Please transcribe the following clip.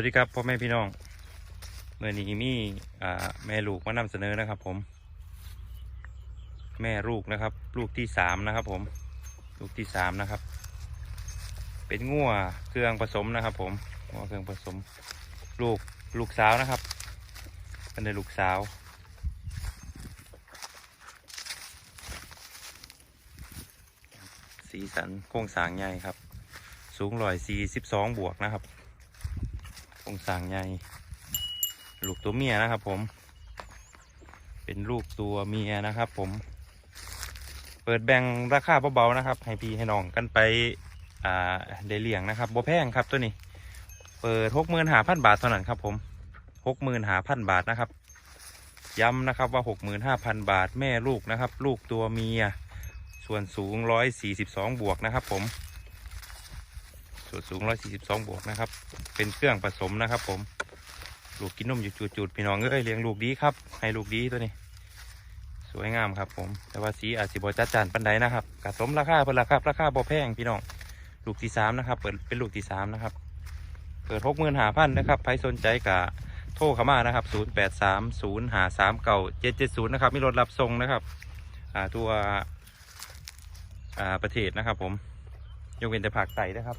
วัสดีครับพ่อแม่พี่น้องเมื่อนี้มีอ่าแม่ลูกมานำเสนอนะครับ ผม แม่ลูกนะครับ ลูกที่สามนะครับ ผม ลูกที่สามนะครับ เป็นงัวเครื่องผสมนะครับ ผมงัวเครื่องผสม ลูกลูกสาวนะครับ เป็นในลูกสาว สีสันโครงสางใหญ่ครับ สูงร้อยสี่สิบสองบวกนะครับ รงสร้างใหญ่ลูกตัวเมียนะครับ ผม เป็นลูกตัวเมียนะครับ ผม เปิดแบ่งราคาเบาๆนะครับ ให้พี่ให้น้องกันไป อ่าได้เลี้ยงนะครับบ่แพงครับตัวนี้ เปิดหกหมื่นหาพันบาทเท่านั้นครับ ผมหกหมื่นหาพันบาทนะครับ ย้ำนะครับว่าหกหมื่นห้าพันบาทแม่ลูกนะครับ ลูกตัวเมีย ส่วนสูงร้อยสี่สิบสองบวกนะครับ ผม ส่วนสูงร้อยสี่สิบวกนะครับ เป็นเครื่องผสมนะครับ ผม ลูกกินนมอยู่จุดๆพี่น้องเอ้ยเลี้ยงลูกดีครับ ให้ลูกดีตัวนี้ สวยงามครับ ผม แต่ว่าสีอาจสิบจัดจานปันใดนะครับกะสมราคาเพิ่นละครับราคาบ่แพงพี่น้อง ลูกที่สามนะครับ เปิดเป็นลูกที่สามนะครับ เปิดหกหมื่นหาพันนะครับใครสนใจกะโทรเข้ามานะครับศูนย์แปดสามศูนย์หาสามเก่าเจ็ดเจ็ดศูนะครับ มีรถรับส่งนะครับตัวประเทศนะครับผม ยกเว้นแต่ภาคใต้นะครับ